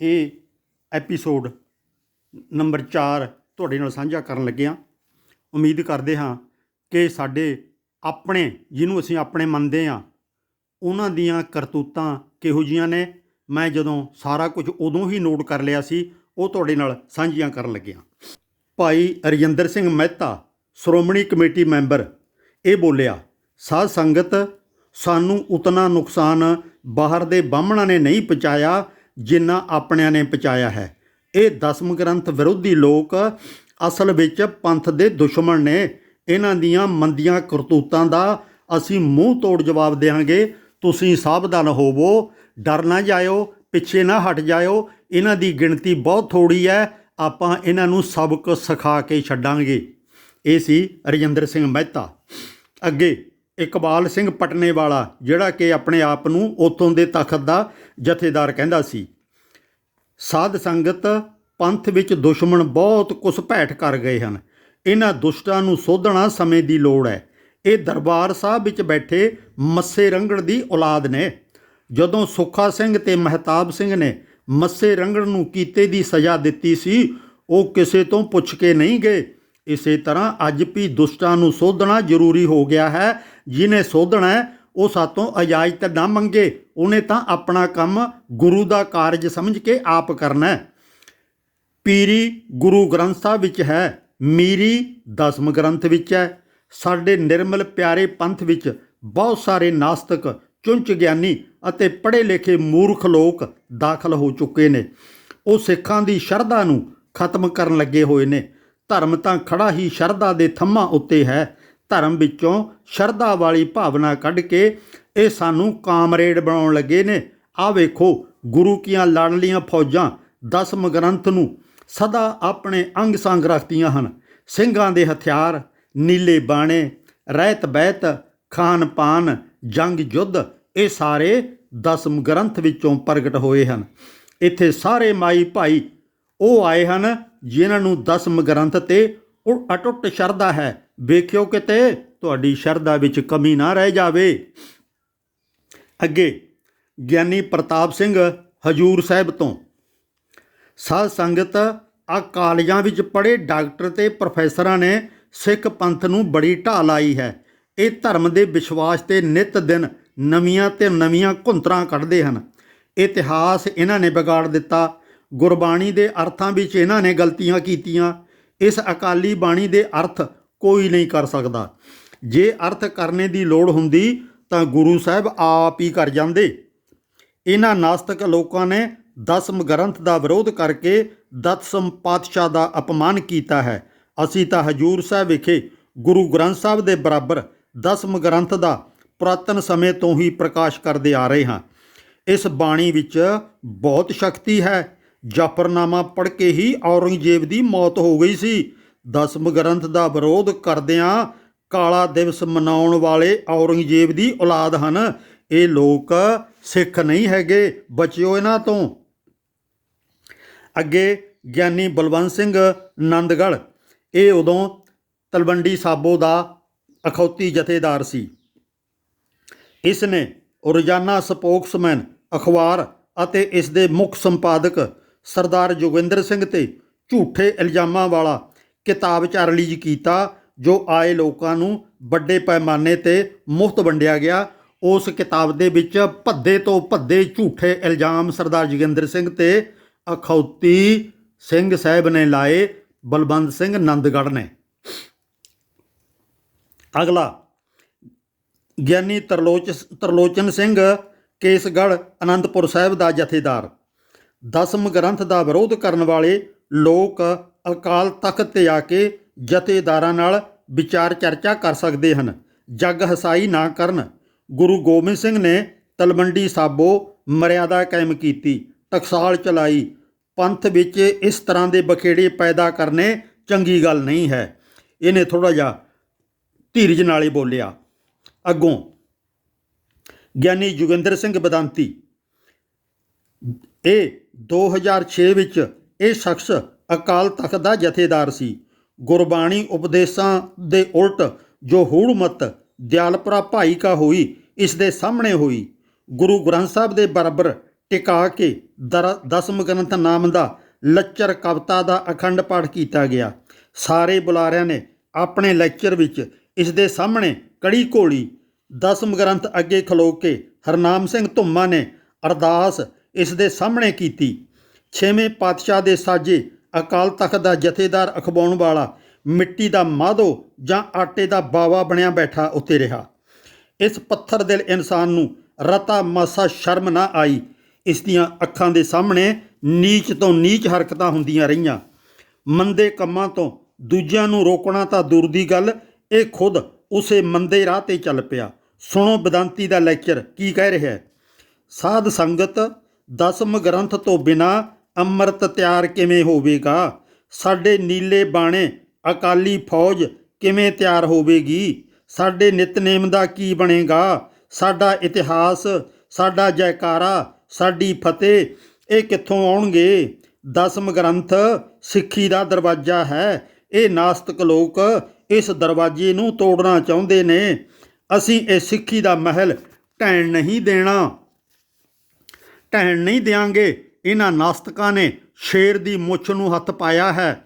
ਇਹ episode number 4 ਤੁਹਾਡੇ ਨਾਲ ਸਾਂਝਾ ਕਰਨ ਲੱਗਿਆ ਉਮੀਦ ਕਰਦੇ ਹਾਂ ਕਿ ਸਾਡੇ ਆਪਣੇ, ਜਿਹਨੂੰ ਅਸੀਂ ਆਪਣੇ ਮੰਨਦੇ ਹਾਂ, ਉਹਨਾਂ ਦੀਆਂ ਕਰਤੂਤਾਂ ਕਿਹੋ ਜੀਆਂ ਨੇ। ਮੈਂ ਜਦੋਂ ਸਾਰਾ ਕੁਝ ਉਦੋਂ ਹੀ ਨੋਟ ਕਰ ਲਿਆ ਸੀ, ਉਹ ਤੁਹਾਡੇ ਨਾਲ ਸਾਂਝੀਆਂ ਕਰਨ ਲੱਗਿਆ ਭਾਈ ਰਜਿੰਦਰ ਸਿੰਘ ਮਹਿਤਾ, ਸ਼੍ਰੋਮਣੀ ਕਮੇਟੀ ਮੈਂਬਰ, ਇਹ ਬੋਲਿਆ, ਸਾਧ ਸੰਗਤ, ਸਾਨੂੰ ਉਤਨਾ ਨੁਕਸਾਨ ਬਾਹਰ ਦੇ ਬਾਹਮਣਾਂ ਨੇ ਨਹੀਂ ਪਹੁੰਚਾਇਆ ਜਿੰਨਾ ਆਪਣਿਆਂ ਨੇ ਪਹੁੰਚਾਇਆ ਹੈ। ਇਹ ਦਸਮ ਗ੍ਰੰਥ ਵਿਰੋਧੀ ਲੋਕ ਅਸਲ ਵਿੱਚ ਪੰਥ ਦੇ ਦੁਸ਼ਮਣ ਨੇ। ਇਹਨਾਂ ਦੀਆਂ ਮੰਦੀਆਂ ਕਰਤੂਤਾਂ ਦਾ ਅਸੀਂ ਮੂੰਹ ਤੋੜ ਜਵਾਬ ਦੇਵਾਂਗੇ। ਤੁਸੀਂ ਸਾਵਧਾਨ ਹੋਵੋ, ਡਰ ਨਾ ਜਾਇਓ, ਪਿੱਛੇ ਨਾ ਹਟ ਜਾਇਓ। ਇਹਨਾਂ ਦੀ ਗਿਣਤੀ ਬਹੁਤ ਥੋੜੀ ਹੈ। ਆਪਾਂ ਇਹਨਾਂ ਨੂੰ ਸਬਕ ਸਿਖਾ ਕੇ ਛੱਡਾਂਗੇ। ਇਹ ਸੀ ਰਜਿੰਦਰ ਸਿੰਘ ਮਹਿਤਾ। ਅੱਗੇ ਇਕਬਾਲ ਸਿੰਘ ਪਟਨੇ ਵਾਲਾ ਜਿਹੜਾ ਕਿ ਆਪਣੇ ਆਪ ਨੂੰ ਉਥੋਂ ਦੇ ਤਖਤ ਦਾ ਜਥੇਦਾਰ ਕਹਿੰਦਾ ਸੀ। ਸਾਧ ਸੰਗਤ ਪੰਥ ਵਿੱਚ ਦੁਸ਼ਮਣ ਬਹੁਤ ਘੁਸਪੈਠ ਕਰ ਗਏ ਹਨ। ਇਹਨਾਂ ਦੁਸ਼ਟਾਂ ਨੂੰ ਸੋਧਣਾ ਸਮੇਂ ਦੀ ਲੋੜ ਹੈ। ਇਹ ਦਰਬਾਰ ਸਾਹਿਬ ਵਿੱਚ ਬੈਠੇ ਮੱਸੇ ਰੰਗੜ ਦੀ ਔਲਾਦ ਨੇ। ਜਦੋਂ ਸੁੱਖਾ ਸਿੰਘ ਤੇ ਮਹਿਤਾਬ ਸਿੰਘ ਨੇ ਮੱਸੇ ਰੰਗੜ ਨੂੰ ਕੀਤੇ ਦੀ ਸਜ਼ਾ ਦਿੱਤੀ ਸੀ, ਉਹ ਕਿਸੇ ਤੋਂ ਪੁੱਛ ਕੇ ਨਹੀਂ ਗਏ। ਇਸੇ ਤਰ੍ਹਾਂ ਅੱਜ ਵੀ ਦੁਸ਼ਟਾਂ ਨੂੰ ਸੋਧਣਾ ਜ਼ਰੂਰੀ ਹੋ ਗਿਆ ਹੈ। ਜਿਨੇ ਸੋਧਣਾ ਹੈ, ਉਹ ਸਾਤੋਂ ਇਜਾਜ਼ਤ ਨਾ ਮੰਗੇ। ਉਹਨੇ ਤਾਂ ਆਪਣਾ ਕੰਮ ਗੁਰੂ ਦਾ ਕਾਰਜ ਸਮਝ ਕੇ ਆਪ ਕਰਨਾ ਪੀਰੀ ਗੁਰੂ ਗ੍ਰੰਥ ਸਾਹਿਬ ਵਿੱਚ ਹੈ ਮੀਰੀ ਦਸਮ ਗ੍ਰੰਥ ਵਿੱਚ ਹੈ। ਸਾਡੇ ਨਿਰਮਲ ਪਿਆਰੇ ਪੰਥ ਵਿੱਚ ਬਹੁਤ ਸਾਰੇ ਨਾਸਤਕ ਚੁੰਚ ਗਿਆਨੀ ਅਤੇ ਪੜ੍ਹੇ ਲਿਖੇ ਮੂਰਖ ਲੋਕ ਦਾਖਲ ਹੋ ਚੁੱਕੇ ਨੇ। ਉਹ ਸਿੱਖਾਂ ਦੀ ਸ਼ਰਧਾ ਨੂੰ ਖਤਮ ਕਰਨ ਲੱਗੇ ਹੋਏ ਨੇ। ਧਰਮ ਤਾਂ ਖੜਾ ਹੀ ਸ਼ਰਧਾ ਦੇ ਥੰਮਾਂ ਉੱਤੇ ਹੈ। ਧਰਮ ਵਿੱਚੋਂ ਸ਼ਰਧਾ ਵਾਲੀ ਭਾਵਨਾ ਕੱਢ ਕੇ ਇਹ ਸਾਨੂੰ ਕਾਮਰੇਡ ਬਣਾਉਣ ਲੱਗੇ ਨੇ। ਆ ਵੇਖੋ, ਗੁਰੂ ਕੀਆਂ ਲਾਡਲੀਆਂ ਫੌਜਾਂ, ਦਸਮ ਗ੍ਰੰਥ ਨੂੰ ਸਦਾ ਆਪਣੇ ਅੰਗ ਸੰਗ ਰੱਖਦੀਆਂ ਹਨ। ਸਿੰਘਾਂ ਦੇ ਹਥਿਆਰ, ਨੀਲੇ ਬਾਣੇ, ਰਹਿਤ ਬਹਿਤ, ਖਾਨ ਪਾਨ, ਜੰਗ ਯੁੱਧ ਇਹ ਸਾਰੇ ਦਸਮ ਗ੍ਰੰਥ ਵਿੱਚੋਂ ਪ੍ਰਗਟ ਹੋਏ ਹਨ। ਇੱਥੇ ਸਾਰੇ ਮਾਈ ਭਾਈ ਉਹ ਆਏ ਹਨ, ਜਿਨ੍ਹਾਂ ਨੂੰ ਦਸਮ ਗ੍ਰੰਥ ਤੇ ਉਹ ਅਟੁੱਟ ਸ਼ਰਧਾ ਹੈ। ਵੇਖਿਓ ਕਿਤੇ ਤੁਹਾਡੀ ਸ਼ਰਧਾ ਵਿੱਚ ਕਮੀ ਨਾ ਰਹਿ ਜਾਵੇ। ਅੱਗੇ, ਗਿਆਨੀ ਪ੍ਰਤਾਪ ਸਿੰਘ ਹਜੂਰ ਸਾਹਿਬ ਤੋਂ। ਸਾਧ ਸੰਗਤ ਆ ਕਾਲਜਾਂ ਵਿੱਚ ਪੜ੍ਹੇ ਡਾਕਟਰ ਤੇ ਪ੍ਰੋਫੈਸਰਾਂ ਨੇ ਸਿੱਖ ਪੰਥ ਨੂੰ ਬੜੀ ਢਾਹ ਲਾਈ ਹੈ। ਇਹ ਧਰਮ ਦੇ ਵਿਸ਼ਵਾਸ ਤੇ ਨਿਤ ਦਿਨ ਨਵੀਆਂ ਤੇ ਨਵੀਆਂ ਘੁੰਤਰਾਂ ਕੱਢਦੇ ਹਨ। ਇਤਿਹਾਸ ਇਹਨਾਂ ਨੇ ਵਿਗਾੜ ਦਿੱਤਾ। ਗੁਰਬਾਣੀ ਦੇ ਅਰਥਾਂ ਵਿੱਚ ਇਹਨਾਂ ਨੇ ਗਲਤੀਆਂ ਕੀਤੀਆਂ। ਇਸ ਅਕਾਲੀ ਬਾਣੀ ਦੇ ਅਰਥ ਕੋਈ ਨਹੀਂ ਕਰ ਸਕਦਾ। ਜੇ ਅਰਥ ਕਰਨੇ ਦੀ ਲੋੜ ਹੁੰਦੀ ਤਾਂ ਗੁਰੂ ਸਾਹਿਬ ਆਪ ਹੀ ਕਰ ਜਾਂਦੇ। ਇਹਨਾਂ ਨਾਸਤਕ ਲੋਕਾਂ ਨੇ ਦਸਮ ਗ੍ਰੰਥ ਦਾ ਵਿਰੋਧ ਕਰਕੇ ਦਸਮ ਪਾਤਸ਼ਾਹ ਦਾ ਅਪਮਾਨ ਕੀਤਾ ਹੈ। ਅਸੀਂ ਤਾਂ ਹਜੂਰ ਸਾਹਿਬ ਵਿਖੇ ਗੁਰੂ ਗ੍ਰੰਥ ਸਾਹਿਬ ਦੇ ਬਰਾਬਰ ਦਸਮ ਗ੍ਰੰਥ ਦਾ ਪੁਰਾਤਨ ਸਮੇਂ ਤੋਂ ਹੀ ਪ੍ਰਕਾਸ਼ ਕਰਦੇ ਆ ਰਹੇ ਹਾਂ। ਇਸ ਬਾਣੀ ਵਿੱਚ ਬਹੁਤ ਸ਼ਕਤੀ ਹੈ। ਜਾਫਰਨਾਮਾ ਪੜ੍ਹ ਕੇ ਹੀ ਔਰੰਗਜ਼ੇਬ ਦੀ ਮੌਤ ਹੋ ਗਈ ਸੀ। ਦਸਮ ਗ੍ਰੰਥ ਦਾ ਵਿਰੋਧ ਕਰਦਿਆਂ ਕਾਲਾ ਦਿਵਸ ਮਨਾਉਣ ਵਾਲੇ ਔਰੰਗਜ਼ੇਬ ਦੀ ਔਲਾਦ ਹਨ। ਇਹ ਲੋਕ ਸਿੱਖ ਨਹੀਂ ਹੈਗੇ, ਬਚਿਓ ਇਹਨਾਂ ਤੋਂ। ਅੱਗੇ ਗਿਆਨੀ ਬਲਵੰਤ ਸਿੰਘ ਨੰਦਗੜ੍ਹ। ਇਹ ਉਦੋਂ ਤਲਵੰਡੀ ਸਾਬੋ ਦਾ ਅਖੌਤੀ ਜਥੇਦਾਰ ਸੀ। ਇਸ ਨੇ ਰੋਜ਼ਾਨਾ ਸਪੋਕਸਮੈਨ, ਅਖਬਾਰ ਅਤੇ ਇਸ ਦੇ ਮੁੱਖ ਸੰਪਾਦਕ ਸਰਦਾਰ ਜੋਗਿੰਦਰ ਸਿੰਘ ਤੇ ਝੂਠੇ ਇਲਜ਼ਾਮਾਂ ਵਾਲਾ ਕਿਤਾਬ ਚ ਰਿਲੀਜ਼ ਕੀਤਾ, ਜੋ ਆਏ ਲੋਕਾਂ ਨੂੰ ਵੱਡੇ ਪੈਮਾਨੇ ਤੇ ਮੁਫਤ ਵੰਡਿਆ ਗਿਆ। ਉਸ ਕਿਤਾਬ ਦੇ ਵਿੱਚ ਭੱਦੇ ਤੋਂ ਭੱਦੇ ਝੂਠੇ ਇਲਜ਼ਾਮ ਸਰਦਾਰ ਜੋਗਿੰਦਰ ਸਿੰਘ ਤੇ ਅਖੌਤੀ ਸਿੰਘ ਸਾਹਿਬ ਨੇ ਲਾਏ, ਬਲਵੰਤ ਸਿੰਘ ਨੰਦਗੜ੍ਹ ਨੇ। ਅਗਲਾ, ਗਿਆਨੀ ਤਰਲੋਚ ਤਰਲੋਚਨ ਸਿੰਘ ਕੇਸਗੜ੍ਹ ਅਨੰਦਪੁਰ ਸਾਹਿਬ ਦਾ ਜਥੇਦਾਰ। ਦਸਮ ਗ੍ਰੰਥ ਦਾ ਵਿਰੋਧ ਕਰਨ ਵਾਲੇ ਲੋਕ ਅਕਾਲ ਤਖਤ ਤੇ ਆ ਕੇ ਜਥੇਦਾਰਾਂ ਨਾਲ ਵਿਚਾਰ ਚਰਚਾ ਕਰ ਸਕਦੇ ਹਨ। ਜੱਗ ਹਸਾਈ ਨਾ ਕਰਨ। ਗੁਰੂ ਗੋਬਿੰਦ ਸਿੰਘ ਨੇ ਤਲਵੰਡੀ ਸਾਬੋ ਮਰਿਆਦਾ ਕਾਇਮ ਕੀਤੀ, ਟਕਸਾਲ ਚਲਾਈ। ਪੰਥ ਵਿੱਚ ਇਸ ਤਰ੍ਹਾਂ ਦੇ ਬਖੇੜੇ ਪੈਦਾ ਕਰਨੇ ਚੰਗੀ ਗੱਲ ਨਹੀਂ ਹੈ। ਇਹਨੇ ਥੋੜਾ ਜਿਹਾ ਧੀਰਜ ਨਾਲ ਹੀ ਬੋਲਿਆ। ਅੱਗੋਂ ਗਿਆਨੀ ਜੋਗਿੰਦਰ ਸਿੰਘ ਬਦੰਤੀ ਇਹ 2006 ਵਿੱਚ ਇਹ ਸ਼ਖਸ ਅਕਾਲ ਤਖਤ ਦਾ ਜਥੇਦਾਰ ਸੀ। ਗੁਰਬਾਣੀ ਉਪਦੇਸ਼ਾਂ ਦੇ ਉਲਟ ਜੋ ਹੂੜਮਤ, ਦਿਆਲਪੁਰਾ ਭਾਈ ਕਾ ਹੋਈ, ਇਸ ਦੇ ਸਾਹਮਣੇ ਹੋਈ। ਗੁਰੂ ਗ੍ਰੰਥ ਸਾਹਿਬ ਦੇ ਬਰਾਬਰ ਟਿਕਾ ਕੇ ਦਰ- ਦਸਮ ਗ੍ਰੰਥ ਨਾਮ ਦਾ ਲੱਚਰ ਕਵਿਤਾ ਦਾ ਅਖੰਡ ਪਾਠ ਕੀਤਾ ਗਿਆ। ਸਾਰੇ ਬੁਲਾਰਿਆਂ ਨੇ ਆਪਣੇ ਲੈਕਚਰ ਵਿੱਚ ਇਸ ਦੇ ਸਾਹਮਣੇ ਕੜੀ ਘੋਲੀ ਦਸਮ ਗ੍ਰੰਥ ਅੱਗੇ ਖਲੋ ਕੇ ਹਰਨਾਮ ਸਿੰਘ ਧੁੰਮਾ ਨੇ ਅਰਦਾਸ ਇਸ ਦੇ ਸਾਹਮਣੇ ਕੀਤੀ। ਛੇਵੇਂ ਪਾਤਸ਼ਾਹ ਦੇ ਸਾਜੇ ਅਕਾਲ ਤਖਤ ਦਾ ਜਥੇਦਾਰ ਅਖਵਾਉਣ ਵਾਲਾ ਮਿੱਟੀ ਦਾ ਮਾਧੋ ਜਾਂ ਆਟੇ ਦਾ ਬਾਵਾ ਬਣਿਆ ਬੈਠਾ ਉੱਤੇ ਰਿਹਾ। ਇਸ ਪੱਥਰ ਦਿਲ ਇਨਸਾਨ ਨੂੰ ਰਤਾ ਮਾਸਾ ਸ਼ਰਮ ਨਾ ਆਈ। ਇਸ ਦੀਆਂ ਅੱਖਾਂ ਦੇ ਸਾਹਮਣੇ ਨੀਚ ਤੋਂ ਨੀਚ ਹਰਕਤਾਂ ਹੁੰਦੀਆਂ ਰਹੀਆਂ। ਮੰਦੇ ਕੰਮਾਂ ਤੋਂ ਦੂਜਿਆਂ ਨੂੰ ਰੋਕਣਾ ਤਾਂ ਦੂਰ ਦੀ ਗੱਲ। ਇਹ ਖੁਦ ਉਸੇ ਮੰਦੇ ਰਾਹ ਤੇ ਚੱਲ ਪਿਆ। ਸੁਣੋ ਬਦੰਤੀ ਦਾ ਲੈਕਚਰ, ਕੀ ਕਹਿ ਰਿਹਾ ਹੈ? ਸਾਧ ਸੰਗਤ ਦਸਮ ਗ੍ਰੰਥ ਤੋਂ ਬਿਨਾ ਅੰਮ੍ਰਿਤ ਤਿਆਰ ਕਿਵੇਂ ਹੋਵੇਗਾ? ਸਾਡੇ ਨੀਲੇ ਬਾਣੇ, ਅਕਾਲੀ ਫੌਜ ਕਿਵੇਂ ਤਿਆਰ ਹੋਵੇਗੀ? ਸਾਡੇ ਨਿਤਨੇਮ ਦਾ ਕੀ ਬਣੇਗਾ? ਸਾਡਾ ਇਤਿਹਾਸ, ਸਾਡਾ ਜੈਕਾਰਾ, ਸਾਡੀ ਫਤਿਹ, ਇਹ ਕਿੱਥੋਂ ਆਉਣਗੇ? ਦਸਮ ਗ੍ਰੰਥ ਸਿੱਖੀ ਦਾ ਦਰਵਾਜ਼ਾ ਹੈ। ਇਹ ਨਾਸਤਿਕ ਲੋਕ ਇਸ ਦਰਵਾਜ਼ੇ ਨੂੰ ਤੋੜਨਾ ਚਾਹੁੰਦੇ ਨੇ। ਅਸੀਂ ਇਹ ਸਿੱਖੀ ਦਾ ਮਹਿਲ ਢਹਿਣ ਨਹੀਂ ਦੇਣਾ। ਢਹਿਣ ਨਹੀਂ ਦਿਆਂਗੇ। ਇਹਨਾਂ ਨਾਸਤਕਾਂ ਨੇ ਸ਼ੇਰ ਦੀ ਮੁੱਛ ਨੂੰ ਹੱਥ ਪਾਇਆ ਹੈ।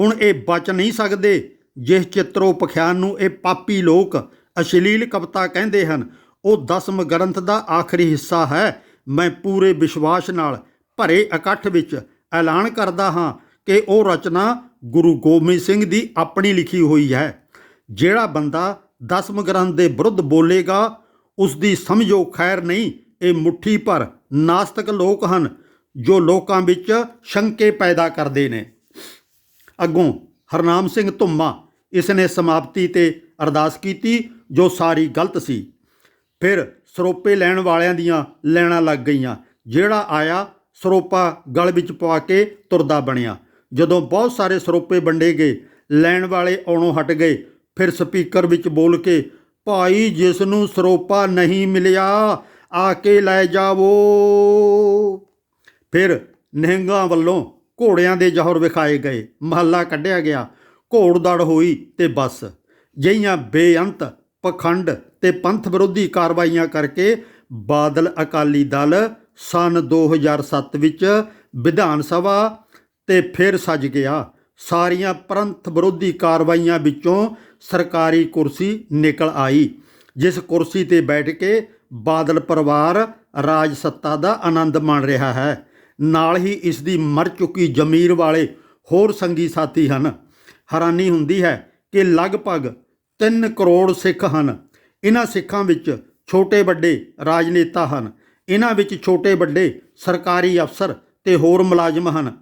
ਹੁਣ ਇਹ ਬਚ ਨਹੀਂ ਸਕਦੇ। ਜਿਸ ਚਿੱਤਰੋ ਪਖਿਆਨ ਨੂੰ ਇਹ ਪਾਪੀ ਲੋਕ ਅਸ਼ਲੀਲ ਕਵਿਤਾ ਕਹਿੰਦੇ ਹਨ, ਉਹ ਦਸਮ ਗ੍ਰੰਥ ਦਾ ਆਖਰੀ ਹਿੱਸਾ ਹੈ। ਮੈਂ ਪੂਰੇ ਵਿਸ਼ਵਾਸ ਨਾਲ ਭਰੇ ਇਕੱਠ ਵਿੱਚ ਐਲਾਨ ਕਰਦਾ ਹਾਂ ਕਿ ਉਹ ਰਚਨਾ ਗੁਰੂ ਗੋਬਿੰਦ ਸਿੰਘ ਦੀ ਆਪਣੀ ਲਿਖੀ ਹੋਈ ਹੈ। ਜਿਹੜਾ ਬੰਦਾ ਦਸਮ ਗ੍ਰੰਥ ਦੇ ਵਿਰੁੱਧ ਬੋਲੇਗਾ ਉਸ ਦੀ ਸਮਝੋ ਖੈਰ ਨਹੀਂ, ਇਹ ਮੁੱਠੀ ਭਰ ਨਾਸਤਿਕ ਲੋਕ ਹਨ, ਜੋ ਲੋਕਾਂ ਵਿੱਚ ਸ਼ੰਕੇ ਪੈਦਾ ਕਰਦੇ ਨੇ। ਅੱਗੋਂ ਹਰਨਾਮ ਸਿੰਘ ਧੁੰਮਾ ਇਸ ਨੇ ਸਮਾਪਤੀ ਤੇ ਅਰਦਾਸ ਕੀਤੀ, ਜੋ ਸਾਰੀ ਗਲਤ ਸੀ। ਫਿਰ ਸਰੋਪੇ ਲੈਣ ਵਾਲਿਆਂ ਦੀਆਂ ਲੈਣਾ ਲੱਗ ਗਈਆਂ। ਜਿਹੜਾ ਆਇਆ, ਸਰੋਪਾ ਗਲ ਵਿੱਚ ਪਵਾ ਕੇ ਤੁਰਦਾ ਬਣਿਆ। ਜਦੋਂ ਬਹੁਤ ਸਾਰੇ ਸਰੋਪੇ ਵੰਡੇ ਗਏ, ਲੈਣ ਵਾਲੇ ਆਉਣੋਂ ਹਟ ਗਏ। ਫਿਰ ਸਪੀਕਰ ਵਿੱਚ ਬੋਲ ਕੇ, ਭਾਈ, ਜਿਸ ਨੂੰ ਸਰੋਪਾ ਨਹੀਂ ਮਿਲਿਆ ਆ ਕੇ ਲੈ ਜਾਵੋ। ਫਿਰ ਨਿਹੰਗਾਂ ਵੱਲੋਂ ਘੋੜਿਆਂ ਦੇ ਜਹਰ ਵਿਖਾਏ ਗਏ। ਮਹੱਲਾ ਕੱਢਿਆ ਗਿਆ। ਘੋੜਦੜ ਹੋਈ ਤੇ ਬਸ। ਜਿਹੀਆਂ ਬੇਅੰਤ, ਪਖੰਡ ਤੇ ਪੰਥ ਵਿਰੋਧੀ ਕਾਰਵਾਈਆਂ ਕਰਕੇ ਬਾਦਲ ਅਕਾਲੀ ਦਲ ਸਨ 2007 ਵਿੱਚ ਵਿਧਾਨ ਸਭਾ ਤੇ ਫਿਰ ਸੱਜ ਗਿਆ। ਸਾਰੀਆਂ ਪੰਥ ਵਿਰੋਧੀ ਕਾਰਵਾਈਆਂ ਵਿੱਚੋਂ ਸਰਕਾਰੀ ਕੁਰਸੀ ਨਿਕਲ ਆਈ, ਜਿਸ ਕੁਰਸੀ ਤੇ ਬੈਠ ਕੇ ਬਾਦਲ ਪਰਿਵਾਰ ਰਾਜ ਸੱਤਾ ਦਾ ਆਨੰਦ ਮਾਣ ਰਿਹਾ ਹੈ। ਨਾਲ ਹੀ ਇਸ ਦੀ ਮਰ ਚੁੱਕੀ ਜ਼ਮੀਰ ਵਾਲੇ ਹੋਰ ਸੰਗੀ ਸਾਥੀ ਹਨ। ਹੈਰਾਨੀ ਹੁੰਦੀ ਹੈ ਕਿ ਲਗਭਗ 3 ਕਰੋੜ ਸਿੱਖ ਹਨ। ਇਹਨਾਂ ਸਿੱਖਾਂ ਵਿੱਚ ਛੋਟੇ ਵੱਡੇ ਰਾਜਨੇਤਾ ਹਨ। ਇਹਨਾਂ ਵਿੱਚ ਛੋਟੇ ਵੱਡੇ ਸਰਕਾਰੀ ਅਫਸਰ ਤੇ ਹੋਰ ਮੁਲਾਜ਼ਮ ਹਨ।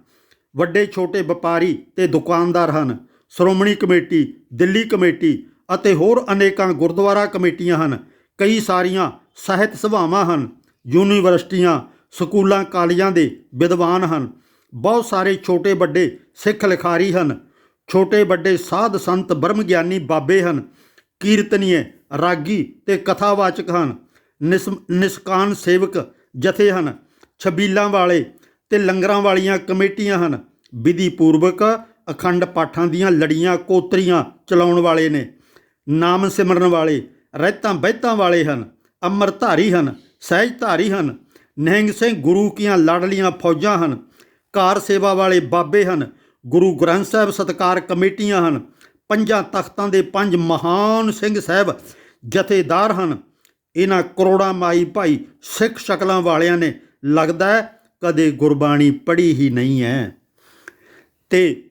ਵੱਡੇ ਛੋਟੇ ਵਪਾਰੀ ਤੇ ਦੁਕਾਨਦਾਰ ਹਨ। ਸ਼੍ਰੋਮਣੀ ਕਮੇਟੀ, ਦਿੱਲੀ ਕਮੇਟੀ ਅਤੇ ਹੋਰ ਅਨੇਕਾਂ ਗੁਰਦੁਆਰਾ ਕਮੇਟੀਆਂ ਹਨ। ਕਈ ਸਾਰੀਆਂ ਸਾਹਿਤ ਸਭਾਵਾਂ ਹਨ, ਯੂਨੀਵਰਸਿਟੀਆਂ, ਸਕੂਲਾਂ, ਕਾਲਜਾਂ ਦੇ ਵਿਦਵਾਨ ਹਨ। ਬਹੁਤ ਸਾਰੇ ਛੋਟੇ ਵੱਡੇ ਸਿੱਖ ਲਿਖਾਰੀ ਹਨ। ਛੋਟੇ ਵੱਡੇ ਸਾਧ ਸੰਤ ਬ੍ਰਹਮ ਗਿਆਨੀ ਬਾਬੇ ਹਨ, ਕੀਰਤਨੀਏ, ਰਾਗੀ ਤੇ ਕਥਾਵਾਚਕ ਹਨ। ਨਿਸ, ਨਿਸਕਾਨ ਸੇਵਕ ਜਥੇ ਹਨ, ਛਬੀਲਾਂ ਵਾਲੇ ਤੇ ਲੰਗਰਾਂ ਵਾਲੀਆਂ ਕਮੇਟੀਆਂ ਹਨ। ਵਿਧੀ ਪੂਰਵਕ ਅਖੰਡ ਪਾਠਾਂ ਦੀਆਂ ਲੜੀਆਂ ਕੋਤਰੀਆਂ ਚਲਾਉਣ ਵਾਲੇ ਨੇ। ਨਾਮ ਸਿਮਰਨ ਵਾਲੇ ਰਹਿਤਾਂ ਬਹਿਤਾਂ ਵਾਲੇ ਹਨ। ਅੰਮ੍ਰਿਤਧਾਰੀ ਹਨ, ਸਹਿਜਧਾਰੀ ਹਨ, ਨਿਹੰਗ ਸਿੰਘ ਗੁਰੂ ਕੀਆਂ ਲਾਡਲੀਆਂ ਫੌਜਾਂ ਹਨ, ਕਾਰ ਸੇਵਾ ਵਾਲੇ ਬਾਬੇ ਹਨ, ਗੁਰੂ ਗ੍ਰੰਥ ਸਾਹਿਬ ਸਤਕਾਰ ਕਮੇਟੀਆਂ ਹਨ, ਪੰਜਾਂ ਤਖਤਾਂ ਦੇ ਪੰਜ ਮਹਾਨ ਸਿੰਘ ਸਾਹਿਬ ਜਥੇਦਾਰ ਹਨ। ਇਹਨਾਂ ਕਰੋੜਾਂ ਮਾਈ ਭਾਈ ਸਿੱਖ ਸ਼ਕਲਾਂ ਵਾਲਿਆਂ ਨੇ ਲੱਗਦਾ ਕਦੇ ਗੁਰਬਾਣੀ ਪੜ੍ਹੀ ਹੀ ਨਹੀਂ ਹੈ। ਤੇ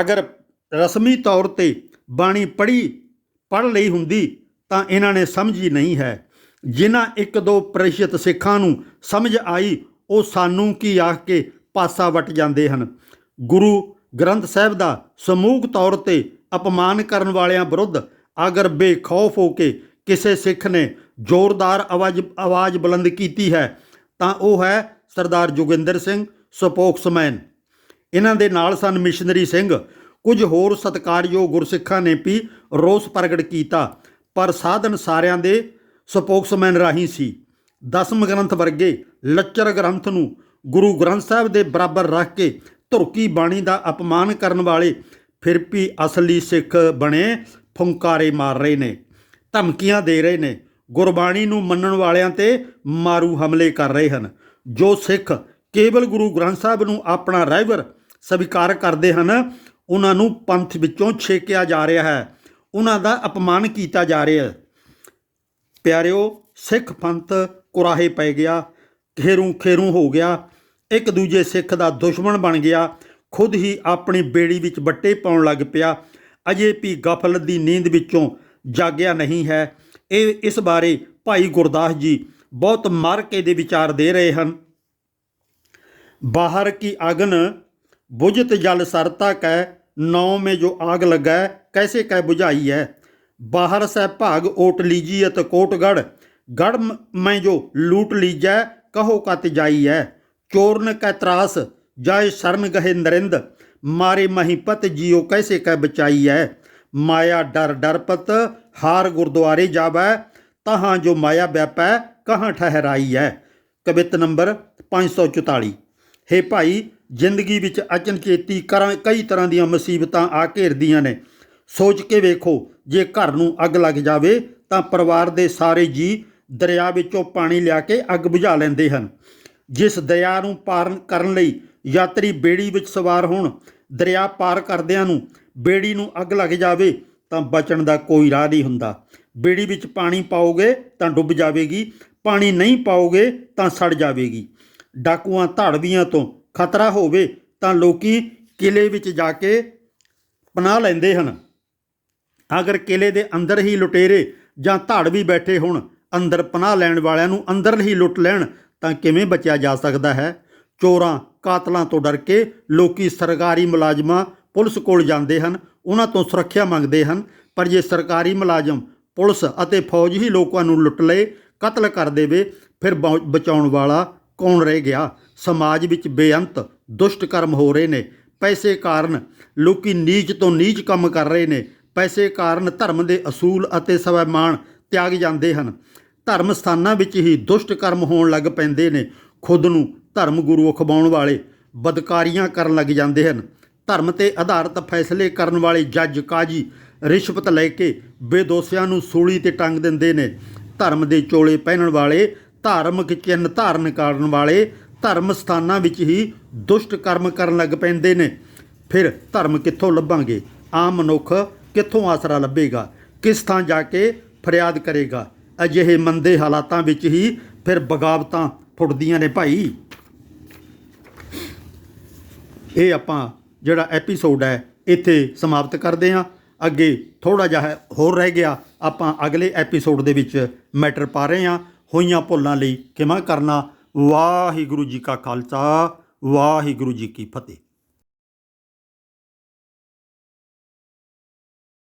ਅਗਰ ਰਸਮੀ ਤੌਰ ਤੇ ਬਾਣੀ ਪੜ੍ਹੀ, ਪੜ੍ਹ ਲਈ ਹੁੰਦੀ ਤਾਂ ਇਹਨਾਂ ਨੇ ਸਮਝੀ ਨਹੀਂ ਹੈ। ਜਿਨ੍ਹਾਂ ਇੱਕ ਦੋ ਪ੍ਰਸ਼ਿਤ ਸਿੱਖਾਂ ਨੂੰ ਸਮਝ ਆਈ, ਉਹ ਸਾਨੂੰ ਕੀ ਆਖ ਕੇ ਪਾਸਾ ਵਟ ਜਾਂਦੇ ਹਨ? ਗੁਰੂ ਗ੍ਰੰਥ ਸਾਹਿਬ ਦਾ ਸਮੂਹ ਤੌਰ ਤੇ ਅਪਮਾਨ ਕਰਨ ਵਾਲਿਆਂ ਵਿਰੁੱਧ ਅਗਰ ਬੇਖੌਫ ਹੋ ਕੇ ਕਿਸੇ ਸਿੱਖ ਨੇ ਜ਼ੋਰਦਾਰ ਆਵਾਜ਼ ਆਵਾਜ਼ ਬੁਲੰਦ ਕੀਤੀ ਹੈ, ਤਾਂ ਉਹ ਹੈ ਸਰਦਾਰ ਜੋਗਿੰਦਰ ਸਿੰਘ ਸਪੋਕਸਮੈਨ। ਇਹਨਾਂ ਦੇ ਨਾਲ ਸਨ ਮਿਸ਼ਨਰੀ ਸਿੰਘ। ਕੁਝ ਹੋਰ ਸਤਕਾਰਯੋਗ ਗੁਰਸਿੱਖਾਂ ਨੇ ਵੀ ਰੋਸ ਪ੍ਰਗਟ ਕੀਤਾ। ਪਰ ਸਾਧਨ ਸਾਰਿਆਂ ਦੇ ਸਪੋਕਸਮੈਨ ਰਾਹੀਂ ਸੀ। ਦਸਮ ਗ੍ਰੰਥ ਵਰਗੇ ਲੱਚਰ ਗ੍ਰੰਥ ਨੂੰ ਗੁਰੂ ਗ੍ਰੰਥ ਸਾਹਿਬ ਦੇ ਬਰਾਬਰ ਰੱਖ ਕੇ ਧੁਰਕੀ ਬਾਣੀ ਦਾ ਅਪਮਾਨ ਕਰਨ ਵਾਲੇ ਫਿਰ ਵੀ ਅਸਲੀ ਸਿੱਖ ਬਣੇ ਫੁੰਕਾਰੇ ਮਾਰ ਰਹੇ ਨੇ, ਧਮਕੀਆਂ ਦੇ ਰਹੇ ਨੇ, ਗੁਰਬਾਣੀ ਨੂੰ ਮੰਨਣ ਵਾਲਿਆਂ ਤੇ ਮਾਰੂ ਹਮਲੇ ਕਰ ਰਹੇ ਹਨ। ਜੋ ਸਿੱਖ ਕੇਵਲ ਗੁਰੂ ਗ੍ਰੰਥ ਸਾਹਿਬ ਨੂੰ ਆਪਣਾ ਰਹਿਬਰ ਸਵੀਕਾਰ ਕਰਦੇ ਹਨ, ਉਹਨਾਂ ਨੂੰ ਪੰਥ ਵਿੱਚੋਂ ਛੇਕਿਆ ਜਾ ਰਿਹਾ ਹੈ। ਉਹਨਾਂ ਦਾ ਅਪਮਾਨ ਕੀਤਾ ਜਾ ਰਿਹਾ ਹੈ। ਪਿਆਰਿਓ, ਸਿੱਖ ਪੰਥ ਕੁਰਾਹੇ ਪੈ ਗਿਆ ਖੇਰੂ ਖੇਰੂ ਹੋ ਗਿਆ। ਇੱਕ ਦੂਜੇ ਸਿੱਖ ਦਾ ਦੁਸ਼ਮਣ ਬਣ ਗਿਆ। ਖੁਦ ਹੀ ਆਪਣੀ ਬੇੜੀ ਵਿੱਚ ਵੱਟੇ ਪਾਉਣ ਲੱਗ ਪਿਆ। ਅਜੇ ਵੀ ਗਫਲ ਦੀ ਨੀਂਦ ਵਿੱਚੋਂ ਜਾਗਿਆ ਨਹੀਂ ਹੈ। ਇਹ ਇਸ ਬਾਰੇ ਭਾਈ ਗੁਰਦਾਸ ਜੀ ਬਹੁਤ ਮਰ ਕੇ ਦੇ ਵਿਚਾਰ ਦੇ ਰਹੇ ਹਨ। ਬਾਹਰ ਕੀ ਅਗਨ ਬੁਝਤ ਜਲ ਸਰਤਾ ਕੈ ਨੌ ਮੇ ਜੋ ਆਗ ਲਗਾ ਕੈਸੇ ਕੈ 부ਝਾਈ ਹੈ ਬਾਹਰ ਸਹਿ ਭਾਗ ਓਟ ਲੀਜੀ ਅਤ ਕੋਟਗੜ ਗੜ। ਮੈਂ ਜੋ ਲੂਟ ਲੀਜੈ, ਕਹੋ ਕਤ ਜਾਈ ਹੈ ਚੋਰਨ ਕੈ ਤਰਾਸ ਜਾਏ ਸ਼ਰਮ ਗਹੇ ਨਰਿੰਦ। ਮਾਰੇ ਮਹੀਪਤ ਜੀਓ ਕੈਸੇ ਕੈ ਬਚਾਈ ਹੈ ਮਾਇਆ ਡਰ ਡਰਪਤ ਹਾਰ ਗੁਰਦੁਆਰੇ ਜਾਵੈ। ਤਹਾਂ ਜੋ ਮਾਇਆ ਵਿਆਪੈ ਕਹਾਂ ਠਹਿਰਾਈ ਹੈ ਕਵਿਤ ਨੰਬਰ 544 हे ਭਾਈ, ਜ਼ਿੰਦਗੀ ਵਿੱਚ ਅਚਨਚੇਤੀ ਕਈ ਤਰ੍ਹਾਂ ਦੀਆਂ ਮੁਸੀਬਤਾਂ ਆ ਘੇਰਦੀਆਂ ਨੇ। ਸੋਚ ਕੇ ਵੇਖੋ, ਜੇ ਘਰ ਨੂੰ ਅੱਗ ਲੱਗ ਜਾਵੇ, ਤਾਂ ਪਰਿਵਾਰ ਦੇ ਸਾਰੇ ਜੀ ਦਰਿਆ ਵਿੱਚੋਂ ਪਾਣੀ ਲਿਆ ਕੇ ਅੱਗ ਬੁਝਾ ਲੈਂਦੇ ਹਨ। ਜਿਸ ਦਰਿਆ ਨੂੰ ਪਾਰ ਕਰਨ ਲਈ ਯਾਤਰੀ ਬੇੜੀ ਵਿੱਚ ਸਵਾਰ ਹੋਣ, ਦਰਿਆ ਪਾਰ ਕਰਦਿਆਂ ਨੂੰ ਬੇੜੀ ਨੂੰ ਅੱਗ ਲੱਗ ਜਾਵੇ, ਤਾਂ ਬਚਣ ਦਾ ਕੋਈ ਰਾਹ ਨਹੀਂ ਹੁੰਦਾ। ਬੇੜੀ ਵਿੱਚ ਪਾਣੀ ਪਾਓਗੇ, ਤਾਂ ਡੁੱਬ ਜਾਵੇਗੀ। ਪਾਣੀ ਨਹੀਂ ਪਾਓਗੇ, ਤਾਂ ਸੜ ਜਾਵੇਗੀ। ਡਾਕੂਆਂ ਧੜਵੀਆਂ ਤੋਂ ਖਤਰਾ ਹੋਵੇ, ਤਾਂ ਲੋਕੀ ਕਿਲੇ ਵਿੱਚ ਜਾ ਕੇ ਪਨਾਹ ਲੈਂਦੇ ਹਨ। ਅਗਰ ਕਿਲੇ ਦੇ ਅੰਦਰ ਹੀ ਲੁਟੇਰੇ ਜਾਂ ਧੜ ਵੀ ਬੈਠੇ ਹੋਣ, ਅੰਦਰ ਪਨਾਹ ਲੈਣ ਵਾਲਿਆਂ ਨੂੰ ਅੰਦਰ ਹੀ ਲੁੱਟ ਲੈਣ, ਤਾਂ ਕਿਵੇਂ ਬਚਿਆ ਜਾ ਸਕਦਾ ਹੈ? ਚੋਰਾਂ, ਕਾਤਲਾਂ ਤੋਂ ਡਰ ਕੇ ਲੋਕੀ ਸਰਕਾਰੀ ਮੁਲਾਜ਼ਮਾਂ ਪੁਲਿਸ ਕੋਲ ਜਾਂਦੇ ਹਨ, ਉਹਨਾਂ ਤੋਂ ਸੁਰੱਖਿਆ ਮੰਗਦੇ ਹਨ, ਪਰ ਜੇ ਸਰਕਾਰੀ ਮੁਲਾਜ਼ਮ ਪੁਲਿਸ ਅਤੇ ਫੌਜ ਹੀ ਲੋਕਾਂ ਨੂੰ ਲੁੱਟ ਲਏ, ਕਤਲ ਕਰ ਦੇਵੇ, ਫਿਰ ਬਚਾਉਣ ਵਾਲਾ ਕੌਣ ਰਹਿ ਗਿਆ? ਸਮਾਜ ਵਿੱਚ ਬੇਅੰਤ, ਦੁਸ਼ਟ ਕਰਮ ਹੋ ਰਹੇ ਨੇ। ਪੈਸੇ ਕਾਰਨ ਲੋਕੀ ਨੀਚ ਤੋਂ ਨੀਚ ਕੰਮ ਕਰ ਰਹੇ ਨੇ। ਪੈਸੇ ਕਾਰਨ ਧਰਮ ਦੇ ਅਸੂਲ ਅਤੇ ਸਵੈਮਾਨ ਤਿਆਗ ਜਾਂਦੇ ਹਨ। ਧਰਮ ਸਥਾਨਾਂ ਵਿੱਚ ਹੀ ਦੁਸ਼ਟ ਕਰਮ ਹੋਣ ਲੱਗ ਪੈਂਦੇ ਨੇ। ਖੁਦ ਨੂੰ ਧਰਮ ਗੁਰੂ ਅਖਵਾਉਣ ਵਾਲੇ ਬਦਕਾਰੀਆਂ ਕਰਨ ਲੱਗ ਜਾਂਦੇ ਹਨ। ਧਰਮ ਤੇ ਆਧਾਰਿਤ ਫੈਸਲੇ ਕਰਨ ਵਾਲੇ ਜੱਜ, ਕਾਜੀ ਰਿਸ਼ਵਤ ਲੈ ਕੇ ਬੇਦੋਸਿਆਂ ਨੂੰ ਸੂਲੀ ਤੇ ਟੰਗ ਦਿੰਦੇ ਨੇ। ਧਰਮ ਦੇ ਚੋਲੇ ਪਹਿਨਣ ਵਾਲੇ, ਧਾਰਮਿਕ ਚਿੰਨ੍ਹ ਧਾਰਨ ਕਰਨ ਵਾਲੇ ਧਰਮ ਸਥਾਨਾਂ ਵਿੱਚ ਹੀ ਦੁਸ਼ਟ ਕਰਮ ਕਰਨ ਲੱਗ ਪੈਂਦੇ ਨੇ। ਫਿਰ ਧਰਮ ਕਿੱਥੋਂ ਲੱਭਾਂਗੇ? ਆਮ ਮਨੁੱਖ ਕਿੱਥੋਂ ਆਸਰਾ ਲੱਭੇਗਾ? ਕਿਸ ਥਾਂ ਜਾ ਕੇ ਫਰਿਆਦ ਕਰੇਗਾ? ਅਜਿਹੇ ਮੰਦੇ ਹਾਲਾਤਾਂ ਵਿੱਚ ਹੀ ਫਿਰ ਬਗਾਵਤਾਂ ਫੁੱਟਦੀਆਂ ਨੇ ਭਾਈ। ਇਹ ਆਪਾਂ ਜਿਹੜਾ ਐਪੀਸੋਡ ਹੈ, ਇੱਥੇ ਸਮਾਪਤ ਕਰਦੇ ਹਾਂ। ਅੱਗੇ ਥੋੜਾ ਜਿਹਾ ਹੋਰ ਰਹਿ ਗਿਆ। ਆਪਾਂ ਅਗਲੇ ਐਪੀਸੋਡ ਦੇ ਵਿੱਚ ਮੈਟਰ ਪਾ ਰਹੇ ਹਾਂ। ਹੋਈਆਂ ਭੁੱਲਾਂ ਲਈ ਕਿਵੇਂ ਕਰਨਾ? ਵਾਹਿਗੁਰੂ ਜੀ ਕਾ ਖਾਲਸਾ, ਵਾਹਿਗੁਰੂ ਜੀ ਕੀ ਫਤਿਹ।